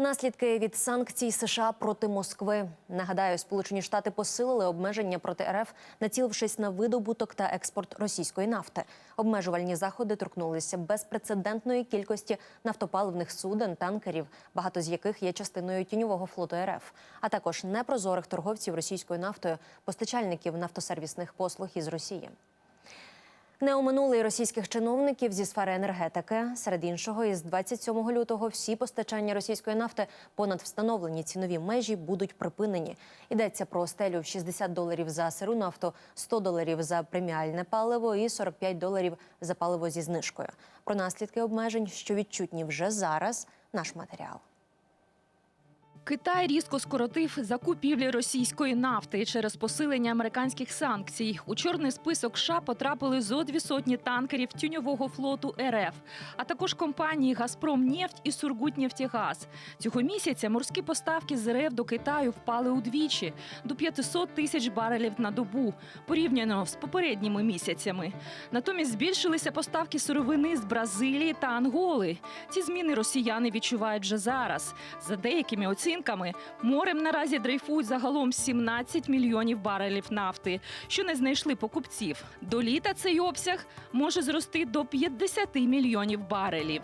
Наслідки від санкцій США проти Москви. Нагадаю, Сполучені Штати посилили обмеження проти РФ, націлившись на видобуток та експорт російської нафти. Обмежувальні заходи торкнулися безпрецедентної кількості нафтопаливних суден, танкерів, багато з яких є частиною тіньового флоту РФ, а також непрозорих торговців російською нафтою, постачальників нафтосервісних послуг із Росії. Не оминули й російських чиновників зі сфери енергетики. Серед іншого, із 27 лютого всі постачання російської нафти понад встановлені цінові межі будуть припинені. Йдеться про стелю в 60 доларів за сиру нафту, 100 доларів за преміальне паливо і 45 доларів за паливо зі знижкою. Про наслідки обмежень, що відчутні вже зараз, наш матеріал. Китай різко скоротив закупівлі російської нафти через посилення американських санкцій. У чорний список США потрапили зо дві сотні танкерів тюньового флоту РФ, а також компанії «Газпромнефть» і «Сургутнефтегаз». Цього місяця морські поставки з РФ до Китаю впали удвічі до 500 тисяч барелів на добу, порівняно з попередніми місяцями. Натомість збільшилися поставки сировини з Бразилії та Анголи. Ці зміни росіяни відчувають вже зараз. За деякими оцінками, морем наразі дрейфують загалом 17 мільйонів барелів нафти, що не знайшли покупців. До літа цей обсяг може зрости до 50 мільйонів барелів.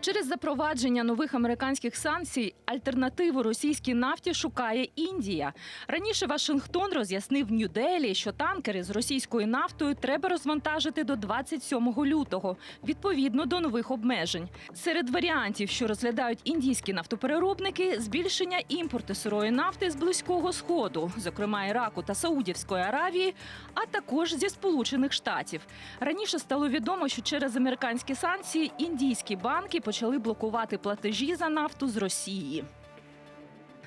Через запровадження нових американських санкцій альтернативу російській нафті шукає Індія. Раніше Вашингтон роз'яснив Нью-Делі, що танкери з російською нафтою треба розвантажити до 27 лютого, відповідно до нових обмежень. Серед варіантів, що розглядають індійські нафтопереробники, збільшення імпорту сирої нафти з близького сходу, зокрема Іраку та Саудівської Аравії, а також зі Сполучених Штатів. Раніше стало відомо, що через американські санкції індійські банки почали блокувати платежі за нафту з Росії.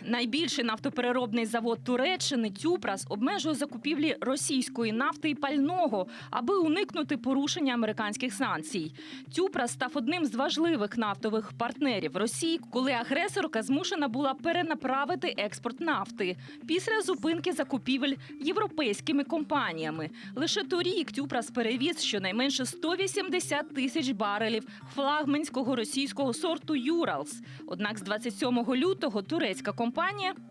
Найбільший нафтопереробний завод Туреччини Тюпрас обмежує закупівлі російської нафти і пального, аби уникнути порушення американських санкцій. Тюпрас став одним з важливих нафтових партнерів Росії, коли агресорка змушена була перенаправити експорт нафти після зупинки закупівель європейськими компаніями. Лише торік Тюпрас перевіз щонайменше 180 тисяч барелів флагманського російського сорту Юралс. Однак з 27 лютого турецька компанія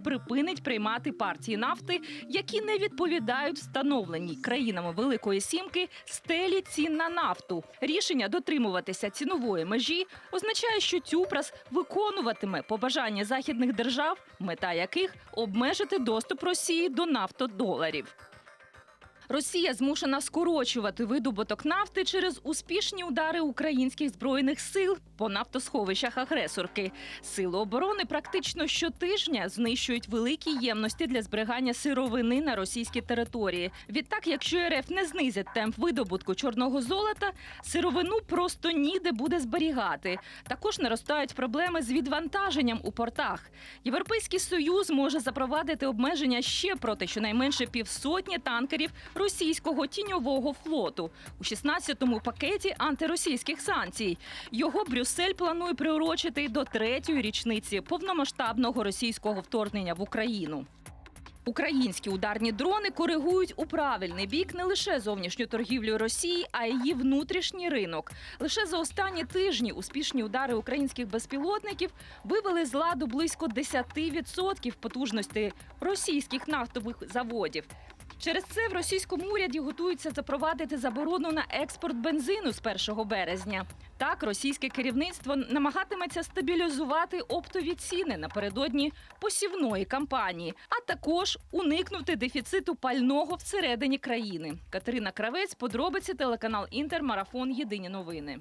припинить приймати партії нафти, які не відповідають встановленій країнами Великої Сімки стелі цін на нафту. Рішення дотримуватися цінової межі означає, що Тюпрас виконуватиме побажання західних держав, мета яких обмежити доступ Росії до нафтодоларів. Росія змушена скорочувати видобуток нафти через успішні удари українських збройних сил по нафтосховищах агресорки. Сили оборони практично щотижня знищують великі ємності для зберігання сировини на російській території. Відтак, якщо РФ не знизить темп видобутку чорного золота, сировину просто ніде буде зберігати. Також наростають проблеми з відвантаженням у портах. Європейський союз може запровадити обмеження ще проти щонайменше півсотні танкерів російського тіньового флоту у 16-му пакеті антиросійських санкцій. Його Брюссель планує приурочити до третьої річниці повномасштабного російського вторгнення в Україну. Українські ударні дрони коригують у правильний бік не лише зовнішню торгівлю Росії, а й її внутрішній ринок. Лише за останні тижні успішні удари українських безпілотників вивели з ладу близько 10% потужності російських нафтових заводів. Через це в російському уряді готуються запровадити заборону на експорт бензину з 1 березня. Так, російське керівництво намагатиметься стабілізувати оптові ціни напередодні посівної кампанії, а також уникнути дефіциту пального всередині країни. Катерина Кравець, подробиці телеканал Інтер, марафон Єдині новини.